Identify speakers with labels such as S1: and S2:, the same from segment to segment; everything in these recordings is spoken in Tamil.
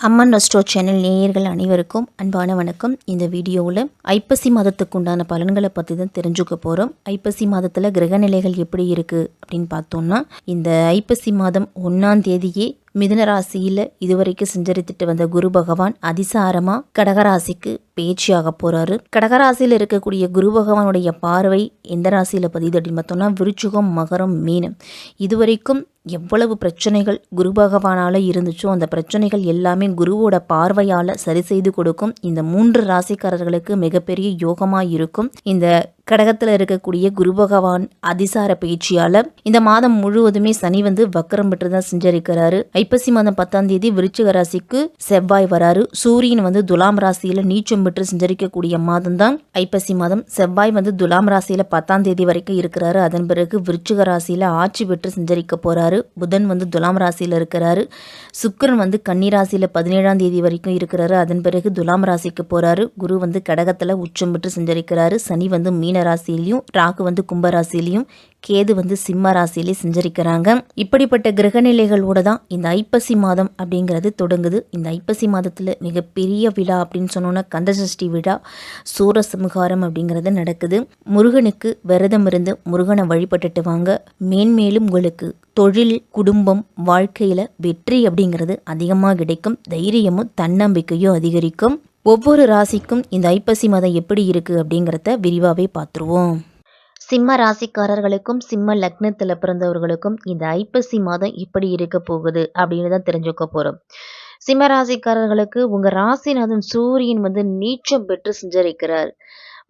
S1: அம்மன் ரெஸ்டோ சேனல் நேயர்கள் அனைவருக்கும் அன்பான வணக்கம். இந்த வீடியோவில் ஐப்பசி மாதத்துக்கு உண்டான பலன்களை பற்றி தான் தெரிஞ்சுக்க போகிறோம் ஐப்பசி மாதத்தில் கிரகநிலைகள் எப்படி இருக்குது அப்படின்னு பார்த்தோம்னா இந்த ஐப்பசி மாதம் ஒன்றாம் தேதியே மிதுன ராசியில் இதுவரைக்கும் செஞ்சரித்துட்டு வந்த குரு பகவான் அதிசாரமாக கடகராசிக்கு பேச்சியாக போகிறாரு கடகராசியில் இருக்கக்கூடிய குரு பகவானுடைய பார்வை எந்த ராசியில் பதியுது அப்படின்னு பார்த்தோம்னா விருச்சுகம் மகரம் மீனம். இதுவரைக்கும் எவ்வளவு பிரச்சனைகள் குரு பகவானால் இருந்துச்சோ அந்த பிரச்சனைகள் எல்லாமே குருவோட பார்வையால் சரி செய்து கொடுக்கும் இந்த மூன்று ராசிக்காரர்களுக்கு மிகப்பெரிய யோகமாக இருக்கும். இந்த கடகத்தில் இருக்கக்கூடிய குரு பகவான் அதிசார பயிற்சியால் இந்த மாதம் முழுவதுமே சனி வந்து வக்கரம் பெற்று தான் செஞ்சிருக்கிறாரு. ஐப்பசி மாதம் பத்தாம் தேதி விருச்சிக ராசிக்கு செவ்வாய் வராரு. சூரியன் வந்து துலாம் ராசியில் நீச்சம் பெற்று செஞ்சரிக்கக்கூடிய மாதம் தான் ஐப்பசி மாதம் செவ்வாய் வந்து துலாம் ராசியில் பத்தாம் தேதி வரைக்கும் இருக்கிறாரு. அதன் பிறகு விருச்சிக ராசியில ஆட்சி பெற்று செஞ்சரிக்க போறாரு. புதன் வந்து துலாம் ராசியில் இருக்கிறாரு. சுக்கரன் வந்து கன்னி ராசியில் பதினேழாம் தேதி வரைக்கும் இருக்கிறாரு. அதன் பிறகு துலாம் ராசிக்கு போறாரு. குரு வந்து கடகத்தில் உச்சம் பெற்று செஞ்சரிக்கிறாரு. சனி வந்து மீன ராசியிலையும் ராகு வந்து கும்பராசிலையும் கேது வந்து சிம்ம ராசியிலே செஞ்சரிக்கிறாங்க. இப்படிப்பட்ட கிரகநிலைகளோட தான் இந்த ஐப்பசி மாதம் அப்படிங்கிறது தொடங்குது. இந்த ஐப்பசி மாதத்தில் மிகப்பெரிய விழா அப்படின்னு சொன்னோன்னா கந்தசஷ்டி விழா சூரசமுகாரம் அப்படிங்கிறது நடக்குது. முருகனுக்கு விரதம் இருந்து முருகனை வழிபட்டுட்டு வாங்க. மேன்மேலும் உங்களுக்கு தொழில் குடும்பம் வாழ்க்கையில் வெற்றி அப்படிங்கிறது அதிகமாக கிடைக்கும். தைரியமும் தன்னம்பிக்கையும் அதிகரிக்கும். ஒவ்வொரு ராசிக்கும் இந்த ஐப்பசி மாதம் எப்படி இருக்குது அப்படிங்கிறத விரிவாகவே பார்த்துருவோம். சிம்ம ராசிக்காரர்களுக்கும் சிம்ம லக்னத்தில் பிறந்தவர்களுக்கும் இந்த ஐப்பசி மாதம் எப்படி இருக்க போகுது அப்படின்னு தான் தெரிஞ்சுக்க போகிறோம் சிம்ம ராசிக்காரர்களுக்கு உங்கள் ராசிநாதன் சூரியன் வந்து நீச்சம் பெற்று செஞ்சரிக்கிறார்.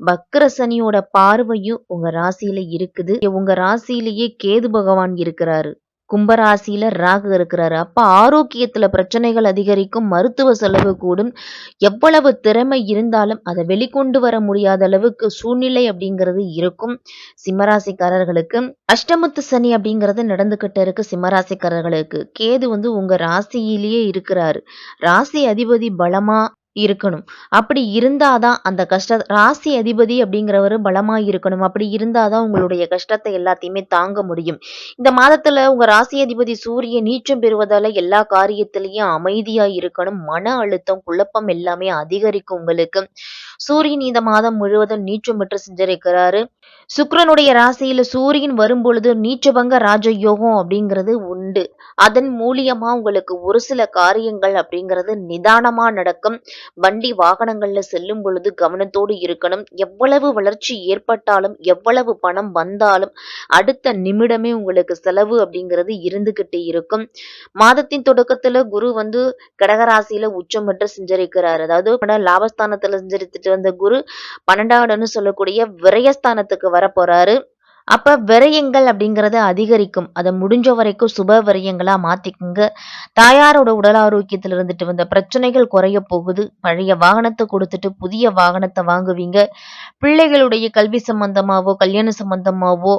S1: பக்ர சனியோட பார்வையும் உங்க ராசியில இருக்குது. உங்க ராசியிலேயே கேது பகவான் இருக்கிறாரு. கும்பராசியில ராகு இருக்கிறாரு. அப்ப ஆரோக்கியத்துல பிரச்சனைகள் அதிகரிக்கும் மருத்துவ செலவு கூடும். எவ்வளவு திறமை இருந்தாலும் அதை வெளிக்கொண்டு வர முடியாத அளவுக்கு சூழ்நிலை அப்படிங்கிறது இருக்கும் சிம்மராசிக்காரர்களுக்கு. அஷ்டமத்து சனி அப்படிங்கிறது நடந்துகிட்டு இருக்கு சிம்மராசிக்காரர்களுக்கு. கேது வந்து உங்க ராசியிலேயே இருக்கிறாரு. ராசி அதிபதி பலமா இருக்கணும். அப்படி இருந்தாதான் அந்த கஷ்ட ராசி அதிபதி அப்படிங்கிறவர் பலமா இருக்கணும். அப்படி இருந்தாதான் உங்களுடைய கஷ்டத்தை எல்லாத்தையுமே தாங்க முடியும். இந்த மாதத்துல உங்க ராசி அதிபதி சூரியன் நீச்சம் பெறுவதால எல்லா காரியத்திலையும் அமைதியா இருக்கணும். மன அழுத்தம் குழப்பம் எல்லாமே அதிகரிக்கும் உங்களுக்கு. சூரியன் இந்த மாதம் முழுவதும் நீச்சம் பெற்று செஞ்சிருக்கிறாரு சுக்கரனுடைய ராசியில சூரியன் வரும் பொழுது நீச்சபங்க ராஜயோகம் அப்படிங்கிறது உண்டு. அதன் மூலியமா உங்களுக்கு ஒரு சில காரியங்கள் அப்படிங்கிறது நிதானமா நடக்கும். வண்டி வாகனங்கள்ல செல்லும் பொழுது கவனத்தோடு இருக்கணும். எவ்வளவு வளர்ச்சி ஏற்பட்டாலும் எவ்வளவு பணம் வந்தாலும் அடுத்த நிமிடமே உங்களுக்கு செலவு அப்படிங்கிறது இருந்துகிட்டு இருக்கும். மாதத்தின் தொடக்கத்துல குரு வந்து கடகராசியில உச்சம் பெற்று செஞ்சரிக்கிறார் அதாவது லாபஸ்தானத்துல செஞ்சரித்துட்டு வந்த குரு பன்னெண்டாவதுன்னு சொல்லக்கூடிய விரயஸ்தானத்துக்கு வர போறாரு அப்ப விரயங்கள் அப்படிங்கறத அதிகரிக்கும். அதை முடிஞ்ச வரைக்கும் சுப விரயங்களா மாத்திக்குங்க. தாயாரோட உடல் ஆரோக்கியத்துல இருந்துட்டு வந்த பிரச்சனைகள் குறைய போகுது. பழைய வாகனத்தை கொடுத்துட்டு புதிய வாகனத்தை வாங்குவீங்க. பிள்ளைகளுடைய கல்வி சம்பந்தமாவோ கல்யாண சம்பந்தமாவோ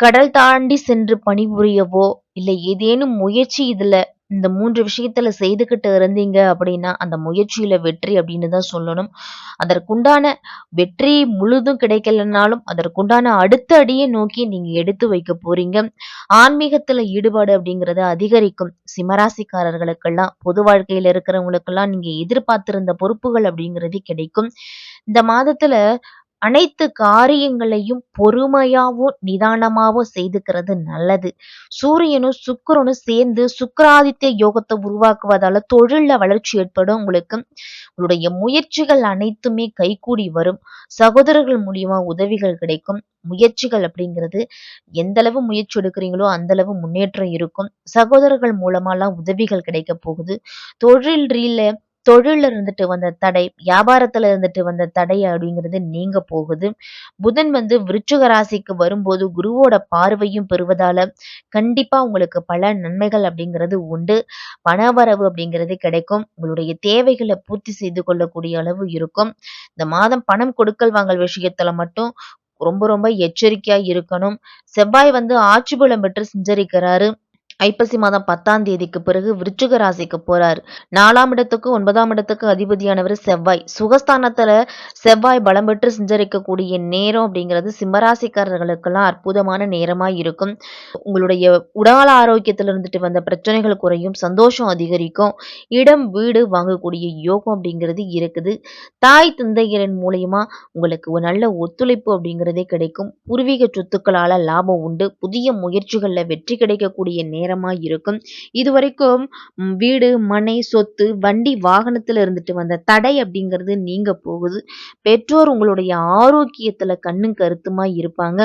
S1: கடல் தாண்டி சென்று பணிபுரியவோ இல்லை ஏதேனும் முயற்சி இதுல இந்த மூன்று விஷயத்துல செய்துகிட்டு இருந்தீங்க அப்படின்னா அந்த முயற்சியில வெற்றி அப்படின்னு தான் சொல்லணும். அதற்குண்டான வெற்றி முழுதும் கிடைக்கலனாலும் அதற்குண்டான அடுத்த அடியை நோக்கி நீங்க எடுத்து வைக்க போறீங்க. ஆன்மீகத்துல ஈடுபாடு அப்படிங்கறது அதிகரிக்கும். சிம்மராசிக்காரர்களுக்கெல்லாம் பொது வாழ்க்கையில இருக்கிறவங்களுக்கெல்லாம் நீங்க எதிர்பார்த்திருந்த பொறுப்புகள் அப்படிங்கிறது கிடைக்கும். இந்த மாதத்துல அனைத்து காரியங்களையும் பொறுமையாவோ நிதானமாவோ செய்துக்கிறது நல்லது. சூரியனும் சுக்கரனும் சேர்ந்து சுக்கராதித்ய யோகத்தை உருவாக்குவதால தொழில வளர்ச்சி ஏற்படும் உங்களுக்கு. உங்களுடைய முயற்சிகள் அனைத்துமே கைகூடி வரும். சகோதரர்கள் மூலியமா உதவிகள் கிடைக்கும். முயற்சிகள் அப்படிங்கிறது எந்த அளவு முயற்சி எடுக்கிறீங்களோ அந்த அளவு முன்னேற்றம் இருக்கும். சகோதரர்கள் மூலமாலாம் உதவிகள் கிடைக்க போகுது. தொழில் ரீல தொழில இருந்துட்டு வந்த தடை வியாபாரத்துல இருந்துட்டு வந்த தடை அப்படிங்கிறது நீங்க போகுது. புதன் வந்து விருச்சுக ராசிக்கு வரும்போது குருவோட பார்வையும் பெறுவதால கண்டிப்பா உங்களுக்கு பல நன்மைகள் அப்படிங்கிறது உண்டு. பணவரவு அப்படிங்கிறது கிடைக்கும். உங்களுடைய தேவைகளை பூர்த்தி செய்து கொள்ளக்கூடிய அளவு இருக்கும். இந்த மாதம் பணம் கொடுக்கல் வாங்கல் விஷயத்துல மட்டும் ரொம்ப ரொம்ப எச்சரிக்கையா இருக்கணும். செவ்வாய் வந்து ஆட்சி பலம் பெற்று செஞ்சரிக்கிறாரு. ஐப்பசி மாதம் பத்தாம் தேதிக்கு பிறகு விருச்சிக ராசிக்கு போறார். நாலாம் இடத்துக்கு ஒன்பதாம் இடத்துக்கு அதிபதியானவர் செவ்வாய். சுகஸ்தானத்துல செவ்வாய் பலம் பெற்று சஞ்சரிக்கக்கூடிய நேரம் அப்படிங்கிறது சிம்மராசிக்காரர்களுக்கெல்லாம் அற்புதமான நேரமா இருக்கும். உங்களுடைய உடல் ஆரோக்கியத்துல இருந்துட்டு வந்த பிரச்சனைகள் குறையும் சந்தோஷம் அதிகரிக்கும் இடம் வீடு வாங்கக்கூடிய யோகம் அப்படிங்கிறது இருக்குது. தாய் தந்தையரின் மூலியமா உங்களுக்கு ஒரு நல்ல ஒத்துழைப்பு அப்படிங்கிறதே கிடைக்கும். பூர்வீக சொத்துக்களால லாபம் உண்டு. புதிய முயற்சிகள்ல வெற்றி கிடைக்கக்கூடிய நேரம் இருக்கும் இதுவரைக்கும் வீடு மனை சொத்து வண்டி வாகனத்துல இருந்துட்டு வந்த தடை அப்படிங்கிறது நீங்க போகுது. பெற்றோர் உங்களுடைய ஆரோக்கியத்துல கண்ணும் கருத்துமா இருப்பாங்க.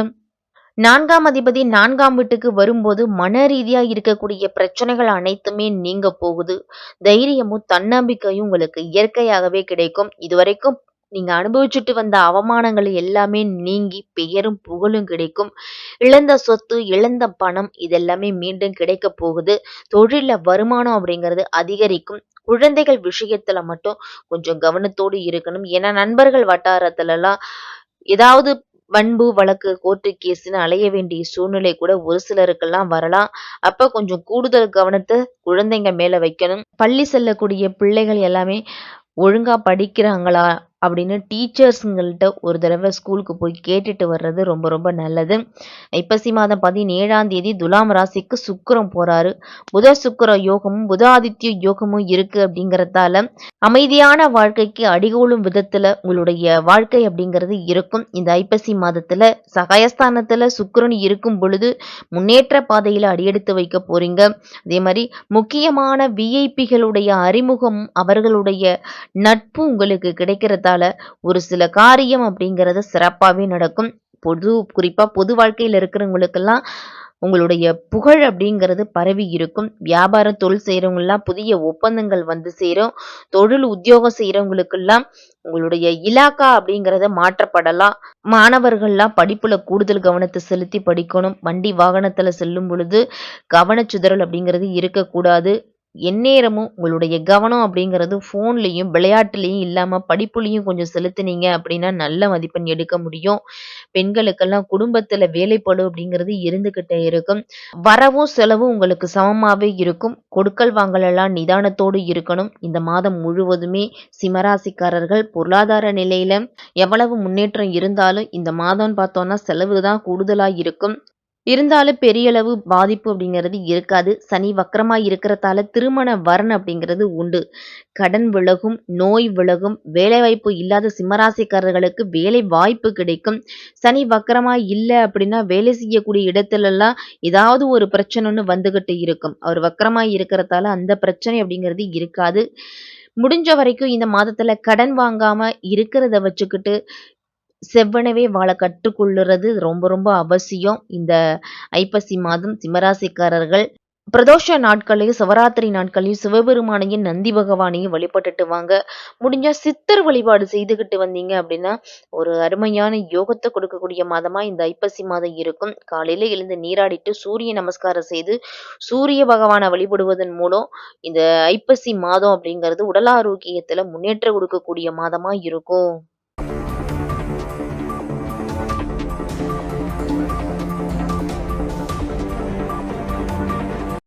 S1: நான்காம் அதிபதி நான்காம் வீட்டுக்கு வரும்போது மன ரீதியா இருக்கக்கூடிய பிரச்சனைகள் அனைத்துமே நீங்க போகுது. தைரியமும் தன்னம்பிக்கையும் உங்களுக்கு இயற்கையாகவே கிடைக்கும். இதுவரைக்கும் நீங்க அனுபவிச்சுட்டு வந்த அவமானங்கள் எல்லாமே நீங்கி பெயரும் புகழும் கிடைக்கும். இழந்த சொத்து இழந்த பணம் இதெல்லாமே மீண்டும் கிடைக்க போகுது. தொழில வருமானம் அப்படிங்கிறது அதிகரிக்கும். குழந்தைகள் விஷயத்துல மட்டும் கொஞ்சம் கவனத்தோடு இருக்கணும். ஏன்னா நண்பர்கள் வட்டாரத்துல எல்லாம் ஏதாவது வன்பு வழக்கு கோர்ட்டு கேஸ்ன்னு அலைய வேண்டிய சூழ்நிலை கூட ஒரு சிலருக்கெல்லாம் வரலாம். அப்ப கொஞ்சம் கூடுதல் கவனத்தை குழந்தைங்க மேல வைக்கணும். பள்ளி செல்லக்கூடிய பிள்ளைகள் எல்லாமே ஒழுங்கா படிக்கிறாங்களா அப்படின்னு டீச்சர்ஸுங்கள்ட்ட ஒரு தடவை ஸ்கூலுக்கு போய் கேட்டுட்டு வர்றது ரொம்ப ரொம்ப நல்லது. ஐப்பசி மாதம் பதினேழாம் தேதி துலாம் ராசிக்கு சுக்கரம் போறாரு. புத சுக்கர யோகமும் புதாதித்ய யோகமும் இருக்கு அப்படிங்கறதால அமைதியான வாழ்க்கைக்கு அடிகோலும் விதத்துல உங்களுடைய வாழ்க்கை அப்படிங்கிறது இருக்கும். இந்த ஐப்பசி மாதத்துல சகாயஸ்தானத்துல சுக்கரன் இருக்கும் பொழுது முன்னேற்ற பாதையில அடியெடுத்து வைக்க போறீங்க. அதே மாதிரி முக்கியமான விஐபிகளுடைய அறிமுகம் அவர்களுடைய நட்பு உங்களுக்கு கிடைக்கிறதால ஒரு சில காரியம் அப்படிங்கிறது சிறப்பாகவே நடக்கும். பொது குறிப்பா பொது வாழ்க்கையில இருக்கிறவங்களுக்கெல்லாம் உங்களுடைய புகழ் அப்படிங்கிறது பரவி இருக்கும். வியாபாரம் தொழில் செய்யறவங்கெல்லாம் புதிய ஒப்பந்தங்கள் வந்து சேரும். தொழில் உத்தியோகம் செய்யறவங்களுக்கெல்லாம் உங்களுடைய இலாக்கா அப்படிங்கிறத மாற்றப்படலாம். மாணவர்கள்லாம் படிப்புல கூடுதல் கவனத்தை செலுத்தி படிக்கணும். வண்டி வாகனத்துல செல்லும் பொழுது கவனச்சிதறல் அப்படிங்கிறது இருக்கக்கூடாது. எந்நேரமும் உங்களுடைய கவனம் அப்படிங்கிறது ஃபோன்லேயும் விளையாட்டுலேயும் இல்லாமல் படிப்புலேயும் கொஞ்சம் செலுத்துனீங்க அப்படின்னா நல்ல மதிப்பெண் எடுக்க முடியும். பெண்களுக்கெல்லாம் குடும்பத்தில் வேலைப்படு அப்படிங்கிறது இருந்துக்கிட்டே இருக்கும். வரவும் செலவும் உங்களுக்கு சமமாகவே இருக்கும். கொடுக்கல் வாங்கலெல்லாம் நிதானத்தோடு இருக்கணும். இந்த மாதம் முழுவதுமே சிம்மராசிக்காரர்கள் பொருளாதார நிலையில் எவ்வளவு முன்னேற்றம் இருந்தாலும் இந்த மாதம்னு பார்த்தோன்னா செலவு தான் கூடுதலாக இருக்கும். இருந்தாலும் பெரியளவு பாதிப்பு அப்படிங்கிறது இருக்காது. சனி வக்கரமாக இருக்கிறதால திருமண வரன் அப்படிங்கிறது உண்டு. கடன் விலகும் நோய் விலகும் வேலைவாய்ப்பு இல்லாத சிம்மராசிக்காரர்களுக்கு வேலை வாய்ப்பு கிடைக்கும். சனி வக்கரமாக இல்லை அப்படின்னா வேலை செய்யக்கூடிய இடத்துலலாம் ஏதாவது ஒரு பிரச்சனைன்னு வந்துகிட்டு இருக்கும். அவர் வக்கரமாக இருக்கிறதால அந்த பிரச்சனை அப்படிங்கிறது இருக்காது. முடிஞ்ச வரைக்கும் இந்த மாதத்துல கடன் வாங்காம இருக்கிறத வச்சுக்கிட்டு செவ்வனவே வாழ கற்றுக்கொள்ளுறது ரொம்ப ரொம்ப அவசியம். இந்த ஐப்பசி மாதம் சிம்மராசிக்காரர்கள் பிரதோஷ நாட்களையும் சிவராத்திரி நாட்களையும் சிவபெருமானையும் நந்தி பகவானையும் வழிபட்டுட்டு வாங்க. முடிஞ்சா சித்தர் வழிபாடு செய்துகிட்டு வந்தீங்க அப்படின்னா ஒரு அருமையான யோகத்தை கொடுக்கக்கூடிய மாதமா இந்த ஐப்பசி மாதம் இருக்கும். காலையில எழுந்து நீராடிட்டு சூரிய நமஸ்காரம் செய்து சூரிய பகவானை வழிபடுவதன் மூலம் இந்த ஐப்பசி மாதம் அப்படிங்கிறது உடல் ஆரோக்கியத்துல முன்னேற்றம் கொடுக்கக்கூடிய மாதமா இருக்கும்.